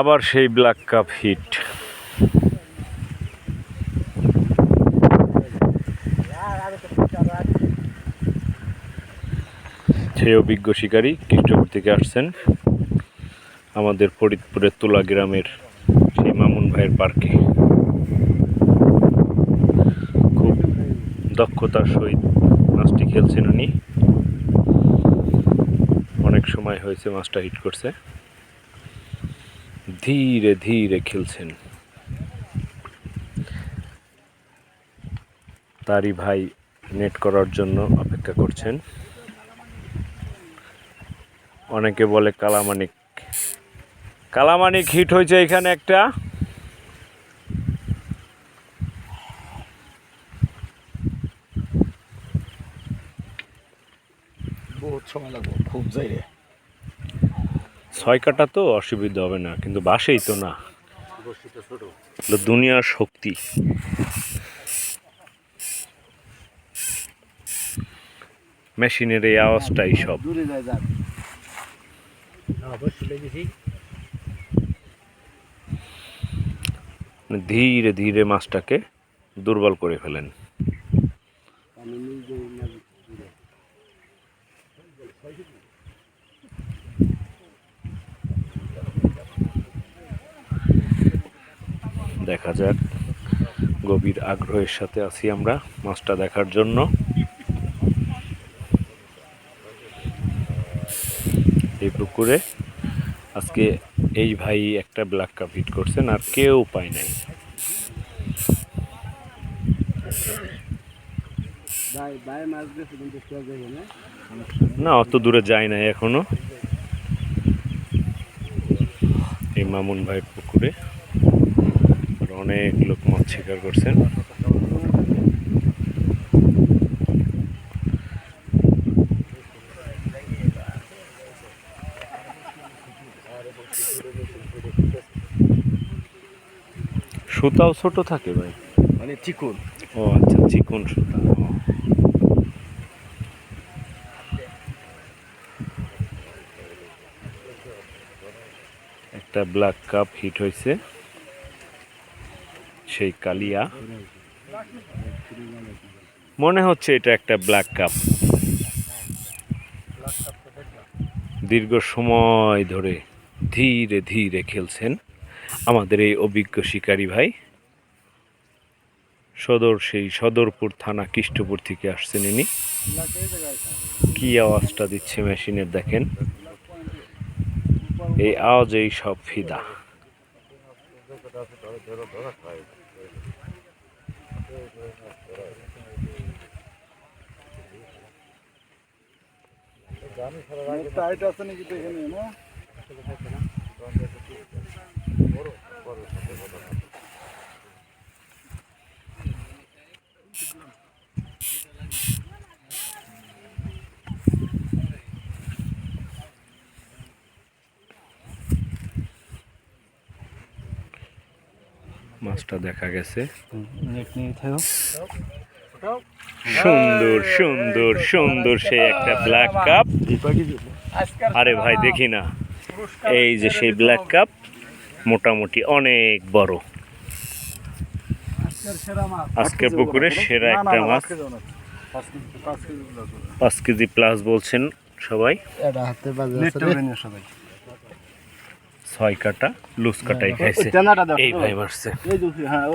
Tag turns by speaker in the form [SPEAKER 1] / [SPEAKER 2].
[SPEAKER 1] আবার সেই black cup hit সেই অভিজ্ঞ শিকারী কৃষ্ণপুর থেকে আসছেন আমাদের ফরিদপুরের তুলা গ্রামের সেই মামুন ভাইয়ের পার্কে। খুব দক্ষতার সহিত মাছটি খেলছেন উনি। সময় হয়েছে মাছটা হিট করছে। ধীরে ধীরে খেলছেন। তারই ভাই নেট করার জন্য অপেক্ষা করছেন। অনেকে বলে কালামানিক। কালামানিক হিট হয়েছে এখানে একটা।
[SPEAKER 2] খুব যাই
[SPEAKER 1] ছয় কাটা তো অসুবিধা হবে না কিন্তু বাসেই তো না। দুনিয়ার শক্তি। মেশিনের এই আওয়াজটাই সব। ধীরে ধীরে মাছটাকে দুর্বল করে ফেলেন। দেখা যাক। গভীর আগ্রহের সাথে আছি আমরা মাছটা দেখার জন্য। এই পুকুরে। আজকে এই ভাই একটা ব্ল্যাক কাপ হিট করছেন আর কেউ পায় নাই।
[SPEAKER 2] না
[SPEAKER 1] অত দূরে যায় নাই এখনও। এই মামুন ভাইয়ের পুকুরে। অনেক লোক মাছ শিকার করছেন। সুতাও ছোট থাকে ভাই।
[SPEAKER 2] মানে চিকুন।
[SPEAKER 1] ও আচ্ছা চিকন সুতা। একটা ব্ল্যাক কাপ হিট হয়েছে সেই কালিয়া। মনে হচ্ছে এটা একটা ব্ল্যাক কাপ দীর্ঘ সময় ধরে ধীরে ধীরে খেলছেন আমাদের এই অভিজ্ঞ শিকারী ভাই। সদর, সেই সদরপুর থানা কৃষ্টপুর থেকে আসছেন ইনি। কি আওয়াজটা দিচ্ছে মেশিনের দেখেন। এই আওয়াজেই সব ফিদা।
[SPEAKER 2] টাইট আছে নাকি দেখে না
[SPEAKER 1] মাছটা দেখা গেছে। সুন্দর সুন্দর সুন্দর সেই একটা ব্ল্যাক কাপ আরে ভাই দেখি না। এই যে সেই ব্ল্যাক কাপ মোটামুটি অনেক বড়। আজকের পুকুরে সেরা একটা মাছ। পাঁচ কেজি প্লাস বলছেন সবাই।
[SPEAKER 2] হাতে সবাই।
[SPEAKER 1] ছয় কাটা লুজ কাটাই খাইছে।
[SPEAKER 2] জানাটা দেখো
[SPEAKER 1] এই ভাই মারছে
[SPEAKER 2] এই যে হ্যাঁ